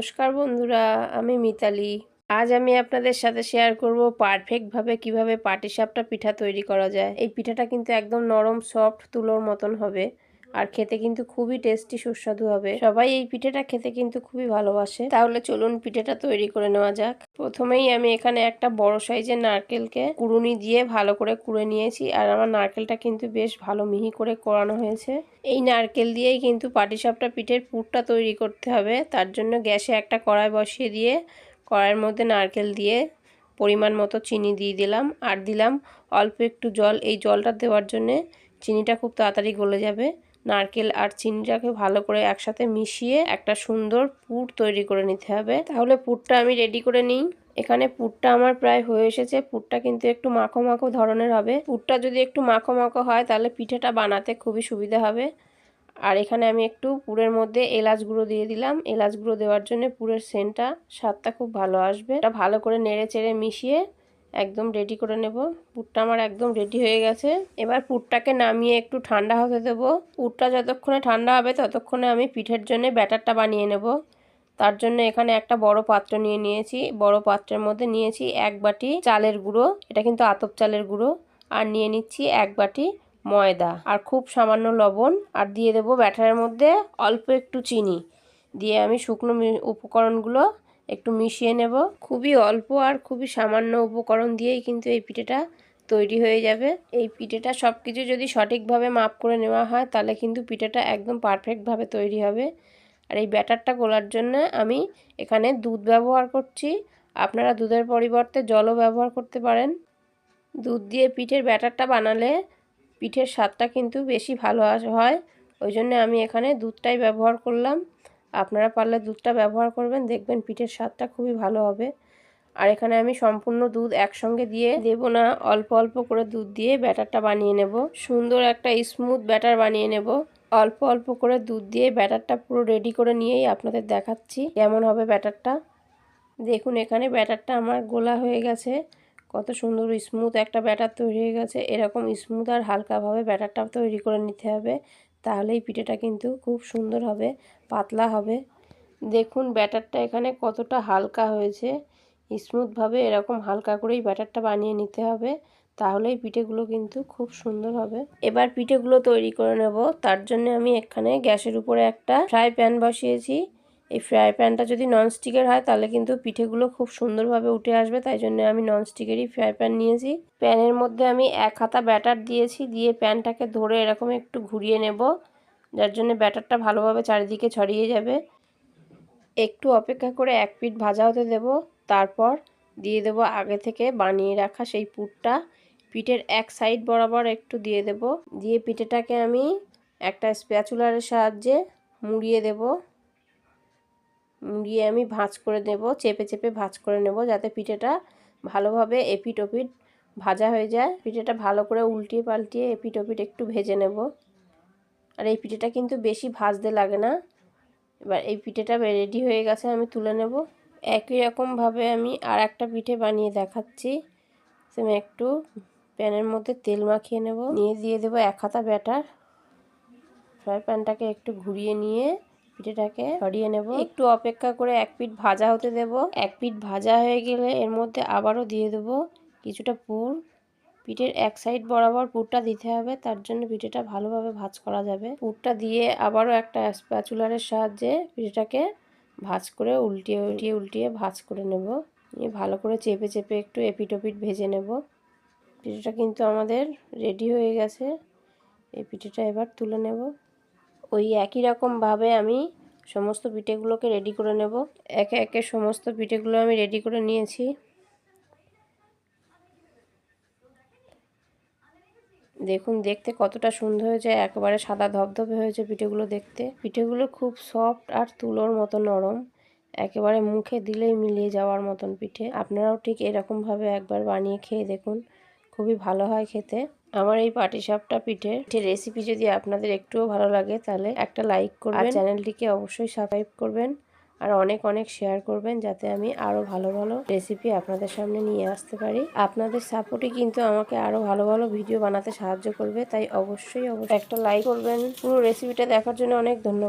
নমস্কার বন্ধুরা, আমি মিতালি। আজ আমি আপনাদের সাথে শেয়ার করব পারফেক্টভাবে কীভাবে পাটিসাপটা পিঠা তৈরি করা যায়। এই পিঠাটা কিন্তু একদম নরম সফট তুলোর মতন হবে। আর খেতে কিন্তু খুবই টেস্টি সুস্বাদু হবে। সবাই এই পিঠেটা খেতে কিন্তু খুবই ভালোবাসে। তাহলে চলুন পিঠেটা তৈরি করে নেওয়া যাক। প্রথমেই আমি এখানে একটা বড় সাইজের নারকেলকে কুড়ুনি দিয়ে ভালো করে কুড়ে নিয়েছি, আর আমার নারকেলটা কিন্তু বেশ ভালো মিহি করে কোরানো হয়েছে। এই নারকেল দিয়েই কিন্তু পাটিসাপটা পিঠের পুরটা তৈরি করতে হবে। তার জন্য গ্যাসে একটা কড়াই বসিয়ে দিয়ে কড়াইয়ের মধ্যে নারকেল দিয়ে পরিমাণ মতো চিনি দিয়ে দিলাম। আর দিলাম অল্প একটু জল। এই জলটা দেওয়ার জন্যে চিনিটা খুব তাড়াতাড়ি গলে যাবে। নারকেল আর চিনিটাকে ভালো করে একসাথে মিশিয়ে একটা সুন্দর পুর তৈরি করে নিতে হবে। তাহলে পুরটা আমি রেডি করে নিই। এখানে পুরটা আমার প্রায় হয়ে এসেছে। পুরটা কিন্তু একটু মাখো মাখো ধরনের হবে। পুরটা যদি একটু মাখো মাখো হয়, তাহলে পিঠেটা বানাতে খুবই সুবিধা হবে। আর এখানে আমি একটু পুরের মধ্যে এলাচ গুঁড়ো দিয়ে দিলাম। এলাচ গুঁড়ো দেওয়ার জন্য পুরের সেন্টটা, স্বাদটা খুব ভালো আসবে। এটা ভালো করে নেড়ে চেড়ে মিশিয়ে একদম রেডি করে নেব। পুরটা আমার একদম রেডি হয়ে গেছে। এবার পুরটাকে নামিয়ে একটু ঠান্ডা হতে দেবো। পুরটা যতক্ষণে ঠান্ডা হবে, ততক্ষণে আমি পিঠের জন্য ব্যাটারটা বানিয়ে নেব। তার জন্য এখানে একটা বড় পাত্র নিয়ে নিয়েছি। বড় পাত্রের মধ্যে নিয়েছি এক বাটি চালের গুঁড়ো। এটা কিন্তু আতপ চালের গুঁড়ো। আর নিয়ে নিচ্ছি এক বাটি ময়দা। আর খুব সামান্য লবণ। আর দিয়ে দেবো ব্যাটারের মধ্যে অল্প একটু চিনি। দিয়ে আমি শুকনো উপকরণগুলো একটু মিশিয়ে নেব। খুবই অল্প আর খুবই সামান্য উপকরণ দিয়েই কিন্তু এই পিঠেটা তৈরি হয়ে যাবে। এই পিঠেটা সব কিছু যদি সঠিকভাবে মাপ করে নেওয়া হয়, তাহলে কিন্তু পিঠেটা একদম পারফেক্টভাবে তৈরি হবে। আর এই ব্যাটারটা গোলার জন্য আমি এখানে দুধ ব্যবহার করছি। আপনারা দুধের পরিবর্তে জলও ব্যবহার করতে পারেন। দুধ দিয়ে পিঠের ব্যাটারটা বানালে পিঠের স্বাদটা কিন্তু বেশি ভালো হয়। ওই জন্য আমি এখানে দুধটাই ব্যবহার করলাম। আপনারা পারলে দুধটা ব্যবহার করবেন, দেখবেন পিঠের স্বাদটা খুবই ভালো হবে। আর এখানে আমি সম্পূর্ণ দুধ একসঙ্গে দিয়ে দেব না, অল্প অল্প করে দুধ দিয়ে ব্যাটারটা বানিয়ে নেব। সুন্দর একটা স্মুথ ব্যাটার বানিয়ে নেব। অল্প অল্প করে দুধ দিয়ে ব্যাটারটা পুরো রেডি করে নিয়েই আপনাদের দেখাচ্ছি কেমন হবে ব্যাটারটা। দেখুন, এখানে ব্যাটারটা আমার গোলা হয়ে গেছে। কত সুন্দর স্মুথ একটা ব্যাটার তৈরি হয়ে গেছে। এরকম স্মুথ আর হালকাভাবে ব্যাটারটা তৈরি করে নিতে হবে। তাহলেই পিঠেটা কিন্তু খুব সুন্দর হবে, পাতলা হবে। দেখুন ব্যাটারটা এখানে কতটা হালকা হয়েছে। স্মুথভাবে এরকম হালকা করেই ব্যাটারটা বানিয়ে নিতে হবে তাহলেই পিঠেগুলো কিন্তু খুব সুন্দর হবে। এবার পিঠেগুলো তৈরি করে নেব। তার জন্য আমি এখানে গ্যাসের উপরে একটা ফ্রাই প্যান বসিয়েছি। এই ফ্রাই প্যানটা যদি ননস্টিকের হয়, তাহলে কিন্তু পিঠেগুলো খুব সুন্দরভাবে উঠে আসবে। তাই জন্য আমি ননস্টিকেরই ফ্রাই প্যান নিয়েছি। প্যানের মধ্যে আমি এক হাতা ব্যাটার দিয়েছি, দিয়ে প্যানটাকে ধরে এরকম একটু ঘুরিয়ে নেব, যার জন্য ব্যাটারটা ভালোভাবে চারিদিকে ছড়িয়ে যাবে। একটু অপেক্ষা করে এক পিঠ ভাজা হতে দেব। তারপর দিয়ে দেব আগে থেকে বানিয়ে রাখা সেই পুরটা। পিঠের এক সাইড বরাবর একটু দিয়ে দেব। দিয়ে পিঠেটাকে আমি একটা স্প্যাচুলারের সাহায্যে মুড়িয়ে দেব। মুড়িয়ে আমি ভাঁজ করে নেব, চেপে চেপে ভাঁজ করে নেব যাতে পিঠেটা ভালোভাবে এপিট ওপিট ভাজা হয়ে যায়। পিঠেটা ভালো করে উল্টিয়ে পাল্টিয়ে এপিট ওপিট একটু ভেজে নেব। আর এই পিঠেটা কিন্তু বেশি ভাজতে লাগে না। এবার এই পিঠেটা রেডি হয়ে গেছে, আমি তুলে নেব। একই রকমভাবে আমি আর একটা পিঠে বানিয়ে দেখাচ্ছি। আমি একটু প্যানের মধ্যে তেল মাখিয়ে নেব। নিয়ে দিয়ে দেবো এক হাতা ব্যাটার। ফ্রাই প্যানটাকে একটু ঘুরিয়ে নিয়ে পিঠেটাকে সরিয়ে নেব। একটু অপেক্ষা করে এক পিঠ ভাজা হতে দেব। এক পিঠ ভাজা হয়ে গেলে এর মধ্যে আবারও দিয়ে দেব কিছুটা পুর। পিঠের এক সাইড বরাবর পুরটা দিতে হবে, তার জন্য পিঠেটা ভালোভাবে ভাজ করা যাবে। পুরটা দিয়ে আবারও একটা স্প্যাচুলারের সাহায্যে পিঠেটাকে ভাজ করে উল্টিয়ে উল্টিয়ে উল্টিয়ে ভাজ করে নেব। নিয়ে ভালো করে চেপে চেপে একটু এপিটোপিট ভেজে নেব। পিঠেটা কিন্তু আমাদের রেডি হয়ে গেছে। এই পিঠেটা এবার তুলে নেব। ওই একই রকমভাবে আমি সমস্ত পিঠেগুলোকে রেডি করে নেব। একে একে সমস্ত পিঠেগুলো আমি রেডি করে নিয়েছি। দেখুন, দেখতে কতটা সুন্দর হয়েছে। একেবারে সাদা ধবধবে হয়েছে পিঠেগুলো দেখতে। পিঠেগুলো খুব সফট আর তুলোর মতো নরম। একেবারে মুখে দিলেই মিলিয়ে যাওয়ার মতন পিঠে। আপনারাও ঠিক এরকমভাবে একবার বানিয়ে খেয়ে দেখুন। খুবই ভালো হয় খেতে। আমার এই পাটিসাপটা পিঠে রেসিপি যদি আপনাদের একটুও ভালো লাগে তাহলে একটা লাইক করবেন। চ্যানেলটিকে অবশ্যই সাবস্ক্রাইব করবেন। আর অনেক অনেক শেয়ার করবেন যাতে আমি আরও ভালো ভালো রেসিপি আপনাদের সামনে নিয়ে আসতে পারি। আপনাদের সাপোর্টই কিন্তু আমাকে আরও ভালো ভালো ভিডিও বানাতে সাহায্য করবে। তাই অবশ্যই অবশ্যই একটা লাইক করবেন। পুরো রেসিপিটা দেখার জন্য অনেক ধন্যবাদ।